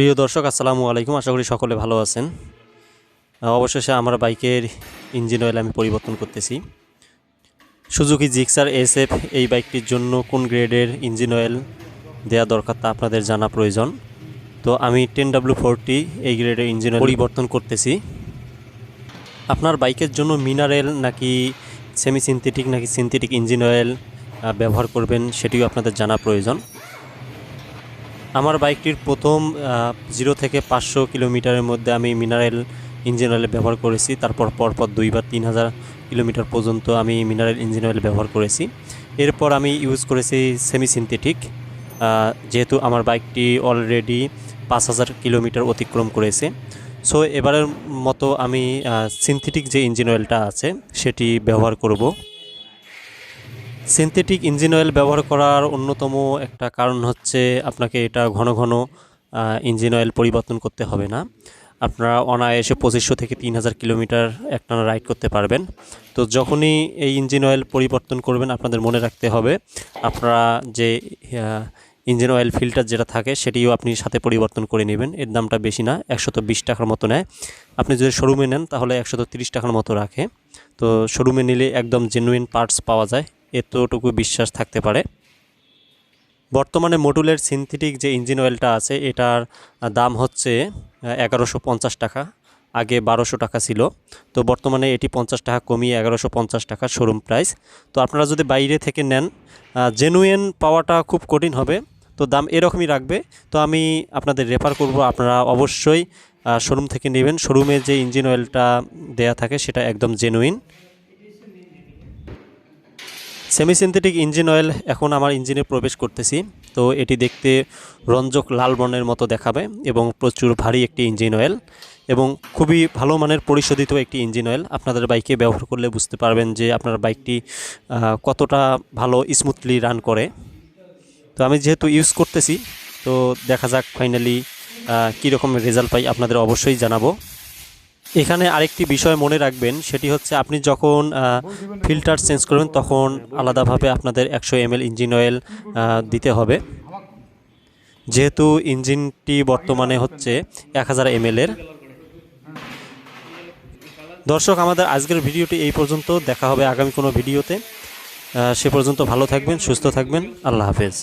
প্রিয় দর্শক, আসসালামু আলাইকুম। আশা করি সকলে ভালো আছেন। অবশেষে আমার বাইকের ইঞ্জিন অয়েল আমি পরিবর্তন করতেছি। সুজুকি জিক্সার এসএফ এই বাইকটির জন্য কোন গ্রেডের ইঞ্জিন অয়েল দেওয়া দরকার তা আপনাদের জানা প্রয়োজন। তো আমি টেন ডাব্লু ফোরটি এই গ্রেডের ইঞ্জিন অয়েল পরিবর্তন করতেছি। আপনার বাইকের জন্য মিনারেল নাকি সেমি সিনথেটিক নাকি সিনথেটিক ইঞ্জিন অয়েল ব্যবহার করবেন সেটিও আপনাদের জানা প্রয়োজন। আমার বাইকটির প্রথম জিরো থেকে পাঁচশো কিলোমিটারের মধ্যে আমি মিনারেল ইঞ্জিন অয়েল ব্যবহার করেছি। তারপর পরপর দুইবার তিন হাজার কিলোমিটার পর্যন্ত আমি মিনারেল ইঞ্জিন অয়েল ব্যবহার করেছি। এরপর আমি ইউজ করেছি সেমি সিনথেটিক যেহেতু আমার বাইকটি অলরেডি পাঁচ হাজার কিলোমিটার অতিক্রম করেছে। সো এবারের মতো আমি সিনথেটিক যে ইঞ্জিন অয়েলটা আছে, সেটি ব্যবহার করব। সিনথেটিক ইঞ্জিন অয়েল ব্যবহার করার অন্যতম একটা কারণ হচ্ছে আপনাকে এটা ঘন ঘন ইঞ্জিন অয়েল পরিবর্তন করতে হবে না। আপনারা অনায়াসে পঁচিশশো থেকে তিন হাজার কিলোমিটার একটানা রাইড করতে পারবেন। তো যখনই এই ইঞ্জিন অয়েল পরিবর্তন করবেন, আপনাদের মনে রাখতে হবে, আপনারা যে ইঞ্জিন অয়েল ফিল্টার যেটা থাকে, সেটিও আপনি সাথে পরিবর্তন করে নেবেন। এর দামটা বেশি না একশত বিশ টাকার মতো নেয়। আপনি যদি শোরুমে নেন, তাহলে একশত তিরিশ টাকার মতো রাখে। তো শোরুমে নিলে একদম জেনুইন পার্টস পাওয়া যায়। এতটুকু বিশ্বাস থাকতে পারে। বর্তমানে মডুলের সিনথেটিক যে ইঞ্জিন অয়েলটা আছে, এটার দাম হচ্ছে এগারোশো পঞ্চাশ টাকা, আগে বারোশো টাকা ছিল। তো বর্তমানে এটি পঞ্চাশ টাকা কমিয়ে এগারোশো পঞ্চাশ টাকা শোরুম প্রাইস। তো আপনারা যদি বাইরে থেকে নেন জেনুইন পাওয়াটা খুব কঠিন হবে। তো দাম এরকমই রাখবে। তো আমি আপনাদের রেফার করব, আপনারা অবশ্যই শোরুম থেকে নেবেন। শোরুমে যে ইঞ্জিন অয়েলটা দেয়া থাকে, সেটা একদম genuine semi synthetic engine oil এখন আমার ইঞ্জিনে প্রবেশ করতেছি। তো এটি দেখতে রঞ্জক লাল বর্ণের মতো দেখাবে এবং প্রচুর ভারী একটি ইঞ্জিন অয়েল এবং খুবই ভালো মানের পরিশোধিত একটি ইঞ্জিন অয়েল। আপনাদের বাইকে ব্যবহার করলে বুঝতে পারবেন যে আপনার বাইকটি কতটা ভালো স্মুথলি রান করে। তো আমি যেহেতু ইউজ করতেছি, তো দেখা যাক ফাইনালি কীরকম রেজাল্ট পাই আপনাদের অবশ্যই জানাব। এখানে আরেকটি বিষয় মনে রাখবেন, সেটি হচ্ছে আপনি যখন ফিল্টার চেঞ্জ করবেন, তখন আলাদাভাবে আপনাদের একশো এমএল ইঞ্জিন অয়েল দিতে হবে। যেহেতু ইঞ্জিনটি বর্তমানে হচ্ছে এক হাজার এমএলের। দর্শক, আমাদের আজকের ভিডিওটি এই পর্যন্ত। দেখা হবে আগামী কোনো ভিডিওতে। সে পর্যন্ত ভালো থাকবেন, সুস্থ থাকবেন। আল্লাহ হাফেজ।